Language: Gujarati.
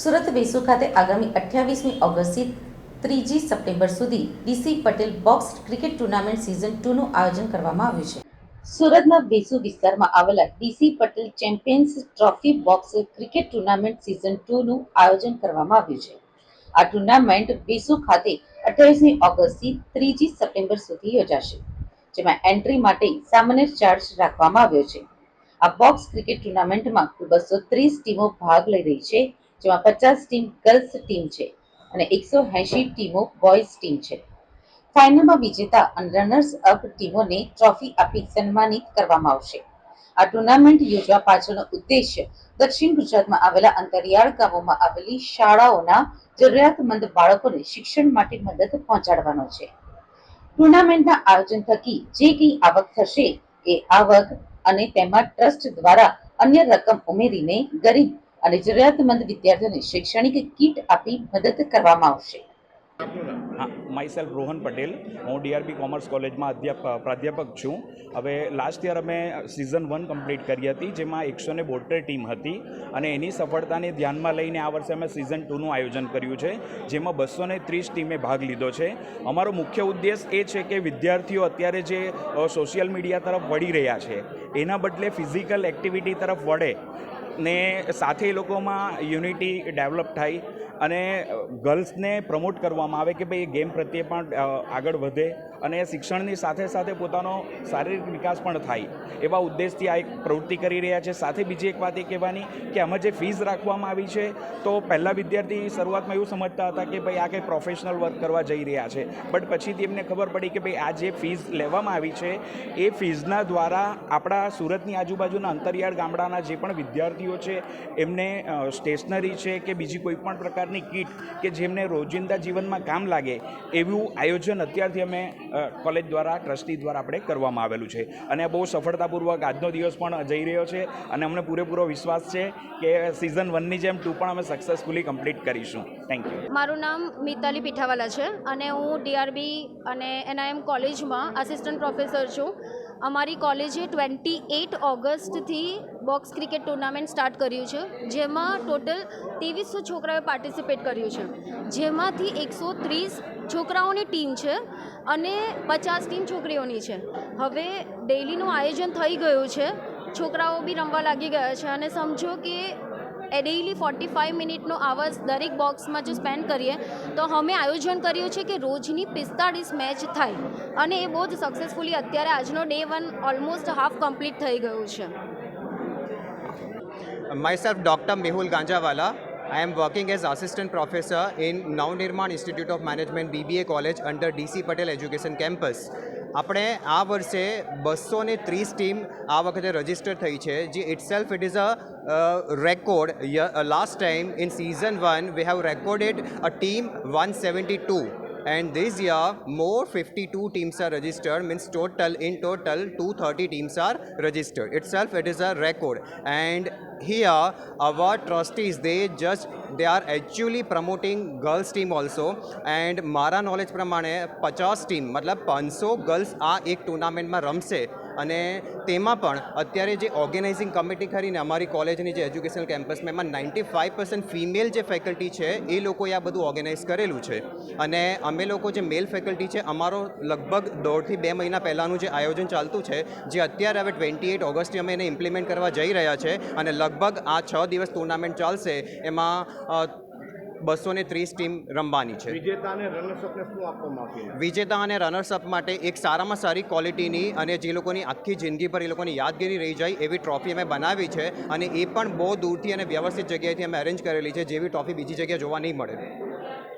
સુરત વેસુ ખાતે આગામી અઠ્યાવીસમી ઓગસ્ટથી ત્રીજી સપ્ટેમ્બર સુધી DC Patel box cricket tournament season ટુનું આયોજન કરવામાં આવ્યું છે. સુરતના વેસુ વિસ્તારમાં આવેલા DC Patel champions trophy box cricket tournament season ટુનું આયોજન કરવામાં આવ્યું છે. આ ટુર્નામેન્ટ વેસુ ખાતે અઠ્યાવીસમી ઓગસ્ટથી ત્રીજી સપ્ટેમ્બર સુધી યોજાશે, જેમાં એન્ટ્રી માટે સામાન્ય ચાર્જ રાખવામાં આવ્યો છે. આ બોક્સ ક્રિકેટ ટુર્નામેન્ટમાં બસો ત્રીસ ટીમો ભાગ લઈ રહી છે જેમાં પચાસ ટીમ ગર્લ્સ ટીમ છે અને એકસો એંશી ટીમો બોયઝ ટીમ છે. ફાઇનલમાં વિજેતા અને રનર્સ અપ ટીમોને ટ્રોફી આપી સન્માનિત કરવામાં આવશે. આ ટુર્નામેન્ટ યોજવા પાછળનો ઉદ્દેશ્ય દક્ષિણ ગુજરાતમાં આવેલા અંતરિયાળ ગામોમાં આવેલી શાળાઓના જરૂરિયાતમંદ બાળકોને શિક્ષણ માટે મદદ પહોંચાડવાનો છે. ટુર્નામેન્ટના આયોજન થકી જે કંઈ આવક થશે એ આવક અને તેમાં ટ્રસ્ટ દ્વારા અન્ય રકમ ઉમેરીને ગરીબ અને જરૂરિયાતમંદ વિદ્યાર્થીઓને શૈક્ષણિક કીટ આપી મદદ કરવામાં આવશે. My self Rohan Patel. હું ડીઆરબી કોમર્સ કોલેજમાં અધ્યાપ, પ્રાધ્યાપક છું. હવે લાસ્ટ યર અમે સિઝન વન કમ્પ્લીટ કરી હતી, જેમાં એકસો ને બોતેર ટીમ હતી અને એની સફળતાને ધ્યાનમાં લઈને આ વર્ષે અમે સિઝન ટુનું આયોજન કર્યું છે, જેમાં બસો ને ત્રીસ ટીમે ભાગ લીધો છે. અમારો મુખ્ય ઉદ્દેશ એ છે કે વિદ્યાર્થીઓ અત્યારે જે સોશિયલ મીડિયા તરફ વળી રહ્યા છે, એના બદલે ફિઝિકલ એક્ટિવિટી તરફ વળે. ને સાથે એ લોકોમાં યુનિટી ડેવલપ થાય અને ગર્લ્સને પ્રમોટ કરવામાં આવે કે ભાઈ ગેમ પ્રત્યે પણ આગળ વધે. અને શિક્ષણની સાથે સાથે પોતાનો શારીરિક વિકાસ પણ થાય એવા ઉદ્દેશથી આ એક પ્રવૃત્તિ કરી રહ્યા છે. સાથે બીજી એક વાત એ કહેવાની કે આમાં જે ફીઝ રાખવામાં આવી છે, તો પહેલાં વિદ્યાર્થી શરૂઆતમાં એવું સમજતા હતા કે ભાઈ આ કંઈ પ્રોફેશનલ વર્ક કરવા જઈ રહ્યા છે. બટ પછી એમને ખબર પડી કે ભાઈ આ જે ફીઝ લેવામાં આવી છે, એ ફીઝના દ્વારા આપણા સુરતની આજુબાજુના અંતરિયાળ ગામડાના જે પણ વિદ્યાર્થીઓ છે, એમને સ્ટેશનરી છે કે બીજી કોઈ પણ પ્રકારની કીટ કે જેમને રોજિંદા જીવનમાં કામ લાગે, એવું આયોજન અત્યારથી અમે કોલેજ દ્વારા, ટ્રસ્ટી દ્વારા આપણે કરવામાં આવેલું છે. અને બહુ સફળતાપૂર્વક આજનો દિવસ પણ જઈ રહ્યો છે અને અમને પૂરેપૂરો વિશ્વાસ છે કે સિઝન વનની જેમ ટુ પણ અમે સક્સેસફુલી કમ્પ્લીટ કરીશું. થેન્ક યુ મારું નામ મિતાલી પીઠાવાલા છે અને હું ડીઆરબી અને એનઆઈએમ કોલેજમાં આસિસ્ટન્ટ પ્રોફેસર છું. અમારી કોલેજે ટ્વેન્ટી એટ ઓગસ્ટથી બોક્સ ક્રિકેટ ટુર્નામેન્ટ સ્ટાર્ટ કર્યું છે, જેમાં ટોટલ ત્રેવીસો છોકરાઓએ પાર્ટિસિપેટ કર્યું છે. જેમાંથી એકસો ત્રીસ છોકરાઓની ટીમ છે અને પચાસ ટીમ છોકરીઓની છે. હવે ડેઇલીનું આયોજન થઈ ગયું છે. છોકરાઓ બી રમવા લાગી ગયા છે અને સમજો કે એ ડેઈલી ફોર્ટી ફાઇવ મિનિટનો આવાજ દરેક બોક્સમાં જો સ્પેન્ડ કરીએ તો અમે આયોજન કર્યું છે કે રોજની પિસ્તાળીસ મેચ થાય અને એ બહુ જ સક્સેસફુલી અત્યારે આજનો day one almost half complete થઈ ગયું છે myself dr mehul ganjawala i am working as assistant professor in navnirman institute of management bba college under dc patel education campus આપણે આ વર્ષે બસો ને ત્રીસ ટીમ આ વખતે રજિસ્ટર થઈ છે, જે it self it is a record last time in season one we have recorded a team one seventy two and this year more 52 teams are registered means total in total 230 teams are registered itself it is a record and here our trustees they just they are actually promoting girls team also and મારા નોલેજ પ્રમાણે પચાસ ટીમ મતલબ પાંચસો ગર્લ્સ આ એક ટુર્નામેન્ટમાં રમશે અને તેમાં પણ અત્યારે જે ઓર્ગેનાઇઝિંગ કમિટી ખરીને અમારી કોલેજની જે એજ્યુકેશનલ કેમ્પસમાં એમાં નાઇન્ટી ફાઇવ પર્સન્ટ ફિમેલ જે ફેકલ્ટી છે, એ લોકોએ આ બધું ઓર્ગેનાઇઝ કરેલું છે. અને અમે લોકો જે મેલ ફેકલ્ટી છે, અમારો લગભગ દોઢથી બે મહિના પહેલાંનું જે આયોજન ચાલતું છે, જે અત્યારે હવે ટ્વેન્ટી એટ ઓગસ્ટથી અમે એને ઇમ્પ્લિમેન્ટ કરવા જઈ રહ્યા છે અને લગભગ આ છ દિવસ ટુર્નામેન્ટ ચાલશે. એમાં બસો ને ત્રીસ ટીમ રમવાની છે. વિજેતા અને રનર્સઅપ માટે એક સારામાં સારી ક્વોલિટીની અને જે લોકોની આખી જિંદગી પર એ લોકોની યાદગીરી રહી જાય એવી ટ્રોફી અમે બનાવી છે અને એ પણ બહુ દૂરથી અને વ્યવસ્થિત જગ્યાએથી અમે અરેન્જ કરેલી છે જેવી ટ્રોફી બીજી જગ્યાએ જોવા નહીં મળે.